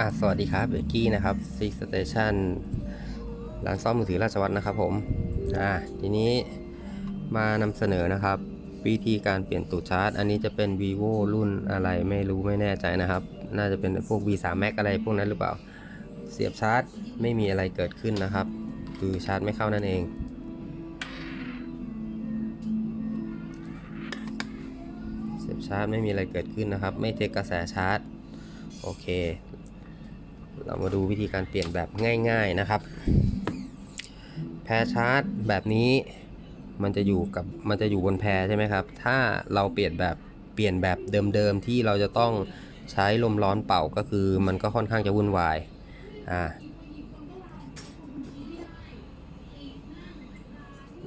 อะสวัสดีครับเบกกี้นะครับ Six Station ร้านซ่อมมือถือราชวัฒน์นะครับผมอะทีนี้มานำเสนอนะครับ วิธีการเปลี่ยนตูดชาร์จ อันนี้จะเป็น vivo รุ่นอะไรไม่รู้ไม่แน่ใจนะครับ น่าจะเป็นพวก v3 max อะไรพวกนั้นหรือเปล่า เสียบชาร์จไม่มีอะไรเกิดขึ้นนะครับ คือชาร์จไม่เข้านั่นเองเสียบชาร์จไม่มีอะไรเกิดขึ้นนะครับ ไม่เทคกระแสชาร์จโอเค เรามาดูวิธีการเปลี่ยนแบบง่ายๆนะครับ แพรชาร์จแบบนี้มันจะอยู่กับมันจะอยู่บนแพรใช่ไหมครับ ถ้าเราเปลี่ยนแบบเปลี่ยนแบบเดิมๆที่เราจะต้องใช้ลมร้อนเป่าก็คือมันก็ค่อนข้างจะวุ่นวายอ่า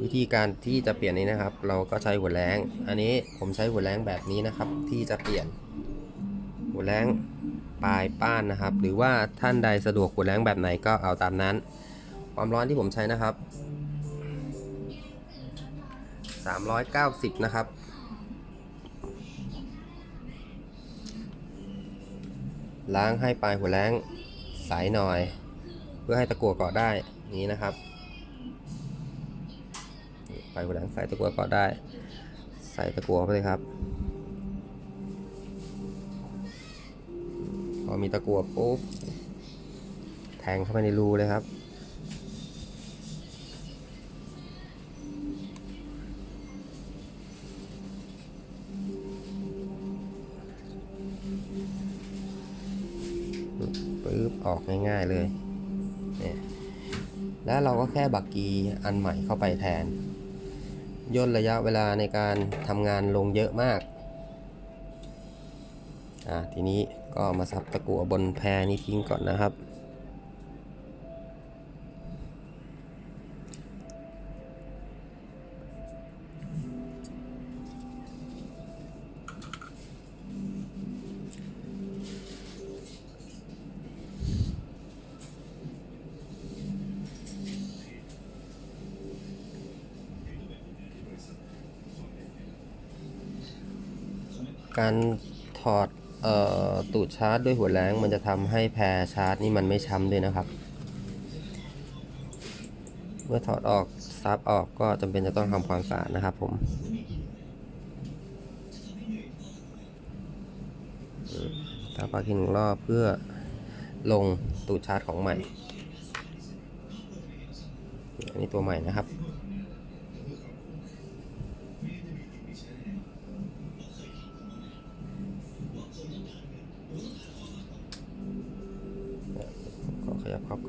วิธีการที่จะเปลี่ยนนี้นะครับ เราก็ใช้หัวแรง อันนี้ผมใช้หัวแรงแบบนี้นะครับ ที่จะเปลี่ยนหัวแรง ปลายป้านนะครับ หรือว่าท่านใดสะดวกหัวแรงแบบไหนก็เอาตามนั้น ความร้อนที่ผมใช้นะครับ 390 นะครับล้างให้ปลายหัวแรงใสหน่อย เพื่อให้ตะกั่วเกาะได้นี้นะครับปลายหัวแรงใส่ตะกั่วเกาะได้ ใส่ตะกั่วเข้าไปเลยครับ พอมีตะกั่วปุ๊บแทงเข้าไปในรูเลยครับ ปึ๊บออกง่ายๆเลยเนี่ยแล้วเราก็แค่บักกีอันใหม่เข้าไปแทน ย่นระยะเวลาในการทำงานลงเยอะมาก อ่าทีนี้ก็มาซับตะกั่วบนแพรนี้ทิ้งก่อนนะครับ การถอด ตูดชาร์จด้วยหัวแรงมันจะทำให้แพรชาร์จนี่มันไม่ช้ำด้วยนะครับ เมื่อถอดออกซับออกก็จำเป็นจะต้องทำความสะอาดนะครับผมอืมาปากทีหนึ่งรอบเพื่อลงตูดชาร์จของใหม่ อันนี้ตัวใหม่นะครับ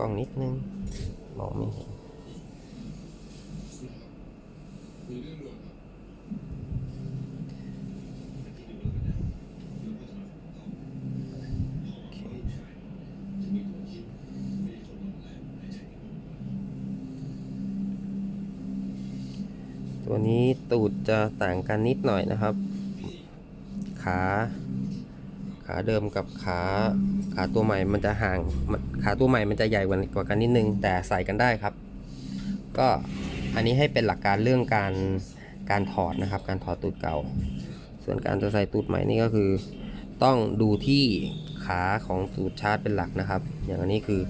กล้องนิดนึง มองไม่เห็นโอเคตัวนี้ตูดจะต่างกันนิดหน่อยนะครับ ขา ขาเดิมกับขา ขาตัวใหม่มันจะห่างขาตัวใหม่มันจะใหญ่กว่ากันนิดนึง แต่ใส่กันได้ครับ ก็อันนี้ให้เป็นหลักการเรื่องการการถอดนะครับ การถอดตูดเก่า ส่วนการจะใส่ตูดใหม่นี่ก็คือ ต้องดูที่ขาของตูดชาร์จเป็นหลักนะครับ อย่างอันนี้คือ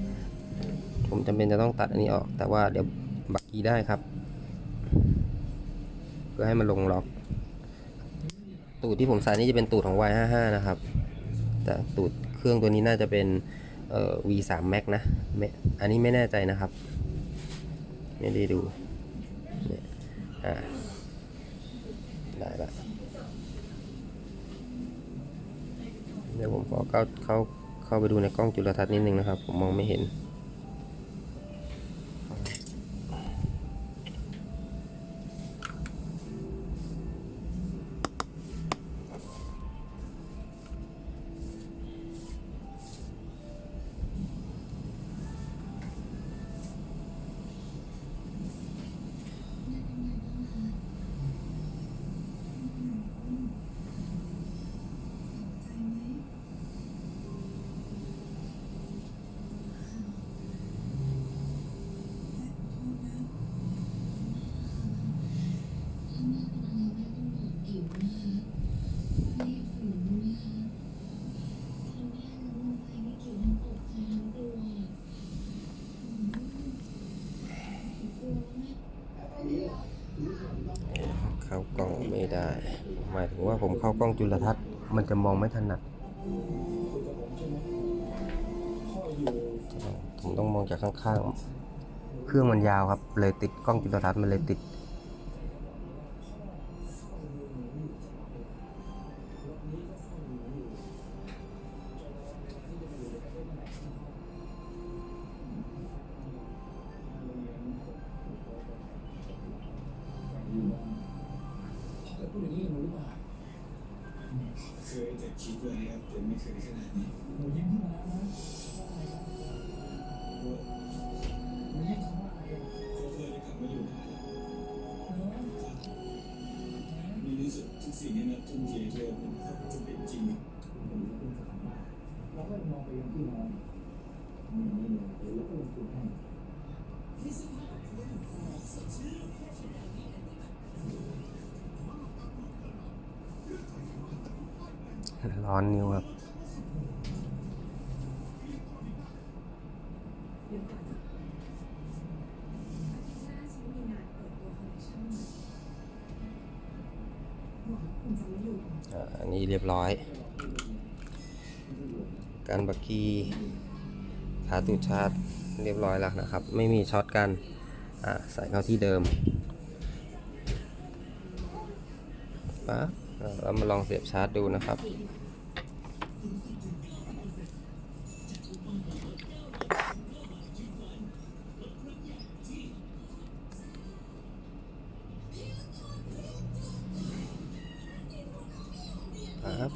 ผมจำเป็นจะต้องตัดอันนี้ออก แต่ว่าเดี๋ยวบักกี้ได้ครับเพื่อให้มันลงล็อก ตูดที่ผมใส่นี่จะเป็นตูดของ Y55 นะครับ แต่ตูด เครื่องตัวนี้น่าจะเป็นเอ่อ V3 Max นะ อันนี้ไม่แน่ใจนะครับ ไม่ได้ดูเนี่ยอ่าได้ละเดี๋ยวผมขอเข้าเข้าเข้าไปดูในกล้องจุลทรรศน์นิดนึงนะครับ ผมมองไม่เห็น ได้ หมายถึงว่าผมเข้ากล้องจุลทรรศน์มันจะมองไม่ถนัดผมต้องมองจากข้างๆ เครื่องมันยาวครับ เลยติดกล้องจุลทรรศน์มันเลยติด ยแต่คิดไว้ครับแต่ไม่เคยขนาดนี้หนูยิ้มขึ้นมาแล้วนะหนูยิ้มคำอะไรเขาเคยจะกลับมาอยู่ได้มีรู้สึกทุกสิ่งที่นับทุ่มเทเพื่อมันจะเป็นจริงเราก็มองไปยังที่นอนหนูไม่เลยแล้วก็ลงทุนให้ ร้อนนิ้วครับอ่าอันนี้เรียบร้อย การบักกีขาตูดชาร์จเรียบร้อยแล้วนะครับ ไม่มีช็อตกันอ่าใส่เข้าที่เดิมปั๊บอ่า เรามาลองเสียบชาร์จดูนะครับ ครับ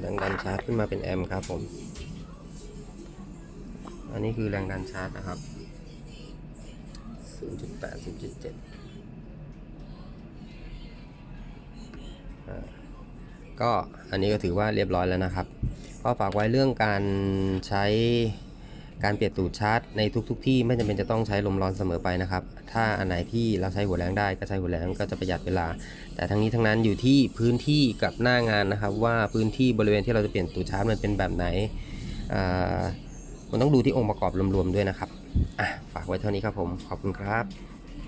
แรงดันชาร์จขึ้นมาเป็นแอมป์ครับผม อันนี้คือแรงดันชาร์จนะครับ 0.8 0.7 ก็อันนี้ก็ถือว่าเรียบร้อยแล้วนะครับ ก็ฝากไว้เรื่องการใช้การเปลี่ยนตูดชาร์จในทุกๆทที่ไม่จำเป็นจะต้องใช้ลมร้อนเสมอไปนะครับ ถ้าอันไหนที่เราใช้หัวแรงได้ก็ใช้หัวแรงก็จะประหยัดเวลา แต่ทั้งนี้ทั้งนั้นอยู่ที่พื้นที่กับหน้างานนะครับ ว่าพื้นที่บริเวณที่เราจะเปลี่ยนตูดชาร์จมันเป็นแบบไหนมันต้องดูที่องค์ประกอบรวมๆด้วยนะครับอะฝากไว้เท่านี้ครับผมขอบคุณครับ